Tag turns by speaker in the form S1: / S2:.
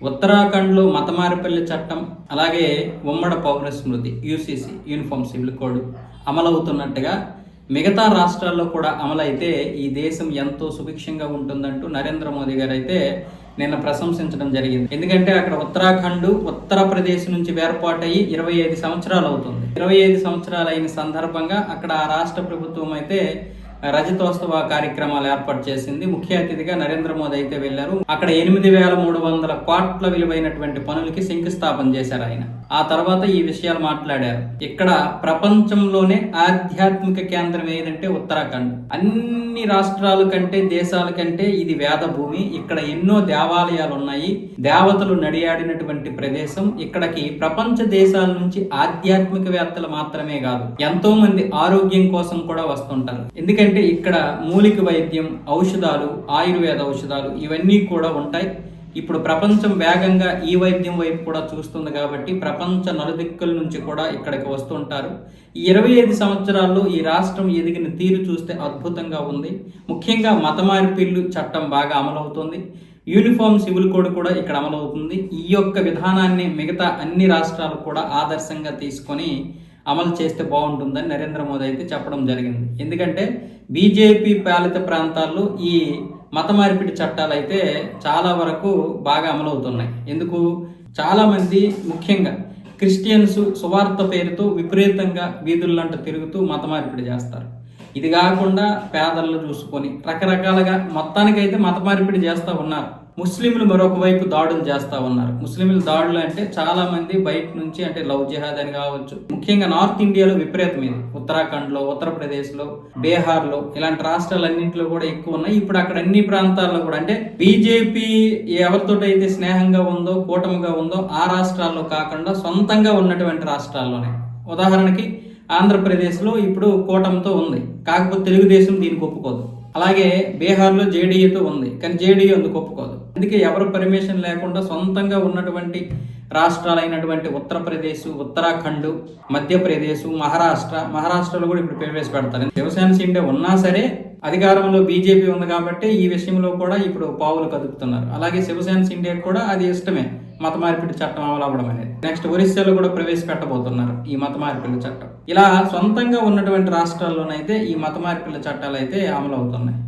S1: ఉత్తరాఖండ్లో మతమారిపల్లి చట్టం అలాగే ఉమ్మడి పౌర స్మృతి యూసీసీ యూనిఫామ్ సివిల్ కోడ్ అమలవుతున్నట్టుగా మిగతా రాష్ట్రాల్లో కూడా అమలైతే ఈ దేశం ఎంతో సుభిక్షంగా ఉంటుందంటూ నరేంద్ర మోదీ గారు అయితే నిన్న ప్రశంసించడం జరిగింది. ఎందుకంటే అక్కడ ఉత్తరాఖండ్ ఉత్తరప్రదేశ్ నుంచి వేర్పాటయ్యి ఇరవై ఐదు సంవత్సరాలు అవుతుంది ఇరవై ఐదు సంవత్సరాలు అయిన సందర్భంగా అక్కడ ఆ రాష్ట్ర ప్రభుత్వం అయితే రజతోత్సవ కార్యక్రమాలు ఏర్పాటు చేసింది. ముఖ్య అతిథిగా నరేంద్ర మోదీ అయితే వెళ్ళారు అక్కడ ఎనిమిది వేల మూడు వందల కోట్ల విలువైనటువంటి పనులకి శంకుస్థాపన చేశారు ఆయన. ఆ తర్వాత ఈ విషయాలు మాట్లాడారు. ఇక్కడ ప్రపంచంలోనే ఆధ్యాత్మిక కేంద్రం ఏదంటే ఉత్తరాఖండ్. అన్ని రాష్ట్రాల కంటే దేశాల కంటే ఇది వేద భూమి ఇక్కడ ఎన్నో దేవాలయాలు ఉన్నాయి దేవతలు నడియాడినటువంటి ప్రదేశం. ఇక్కడికి ప్రపంచ దేశాల నుంచి ఆధ్యాత్మికవేత్తలు మాత్రమే కాదు ఎంతో మంది ఆరోగ్యం కోసం కూడా వస్తుంటారు. ఎందుకంటే ఇక్కడ మూలిక వైద్యం ఔషధాలు ఆయుర్వేద ఔషధాలు ఇవన్నీ కూడా ఉంటాయి. ఇప్పుడు ప్రపంచం వేగంగా ఈ వైద్యం వైపు కూడా చూస్తుంది కాబట్టి ప్రపంచ నలుదిక్కుల నుంచి కూడా ఇక్కడికి వస్తుంటారు. ఈ ఇరవై ఐదు సంవత్సరాల్లో ఈ రాష్ట్రం ఎదిగిన తీరు చూస్తే అద్భుతంగా ఉంది. ముఖ్యంగా మత మార్పిళ్ళు చట్టం బాగా అమలవుతుంది. యూనిఫామ్ సివిల్ కోడ్ కూడా ఇక్కడ అమలవుతుంది. ఈ యొక్క విధానాన్ని మిగతా అన్ని రాష్ట్రాలు కూడా ఆదర్శంగా తీసుకొని అమలు చేస్తే బాగుంటుందని నరేంద్ర మోదీ అయితే చెప్పడం జరిగింది. ఎందుకంటే బీజేపీ పాలిత ప్రాంతాల్లో ఈ మత మార్పిడి చట్టాలు అయితే చాలా వరకు బాగా అమలవుతున్నాయి. ఎందుకు? చాలామంది ముఖ్యంగా క్రిస్టియన్స్ సువార్త పేరుతో విపరీతంగా వీధుల్లంట తిరుగుతూ మత మార్పిడి చేస్తారు. ఇది కాకుండా పేదలను చూసుకొని రకరకాలుగా మొత్తానికైతే మత మార్పిడి చేస్తూ ఉన్నారు. ముస్లింలు మరొక వైపు దాడులు చేస్తూ ఉన్నారు. ముస్లింలు దాడులు అంటే చాలా మంది బయట నుంచి అంటే లవ్ జిహాద్ అని కావచ్చు. ముఖ్యంగా నార్త్ ఇండియాలో విపరీతం ఇది ఉత్తరాఖండ్లో ఉత్తరప్రదేశ్లో బీహార్లో ఇలాంటి రాష్ట్రాలన్నింటిలో కూడా ఎక్కువ ఉన్నాయి. ఇప్పుడు అక్కడ అన్ని ప్రాంతాల్లో కూడా అంటే బీజేపీ ఎవరితో అయితే స్నేహంగా ఉందో కూటమిగా ఉందో ఆ రాష్ట్రాల్లో కాకుండా సొంతంగా ఉన్నటువంటి రాష్ట్రాల్లోనే. ఉదాహరణకి ఆంధ్రప్రదేశ్లో ఇప్పుడు కూటమితో ఉంది. కాకపోతే తెలుగుదేశం దీనికి ఒప్పుకోదు. అలాగే బీహార్లో జేడీయూతో ఉంది. కానీ జేడీయూ అందుకు ఒప్పుకోదు. అందుకే ఎవరు పర్మిషన్ లేకుండా సొంతంగా ఉన్నటువంటి రాష్ట్రాలైనటువంటి ఉత్తరప్రదేశ్ ఉత్తరాఖండ్ మధ్యప్రదేశ్ మహారాష్ట్ర మహారాష్ట్రలో కూడా ఇప్పుడు ప్రవేశపెడతారు శివసేన సిండే ఉన్నా సరే అధికారంలో బీజేపీ ఉంది కాబట్టి ఈ విషయంలో కూడా ఇప్పుడు పావులు కదుపుతున్నారు. అలాగే శివసేన సిండియా కూడా అది ఇష్టమే మత మార్పిడి చట్టం అమలు అవ్వడం అనేది. నెక్స్ట్ ఒరిస్సాలో కూడా ప్రవేశపెట్టబోతున్నారు ఈ మత మార్పిడి చట్టం. ఇలా సొంతంగా ఉన్నటువంటి రాష్ట్రాల్లోనైతే ఈ మత మార్పిడి చట్టాలు అయితే అమలు అవుతున్నాయి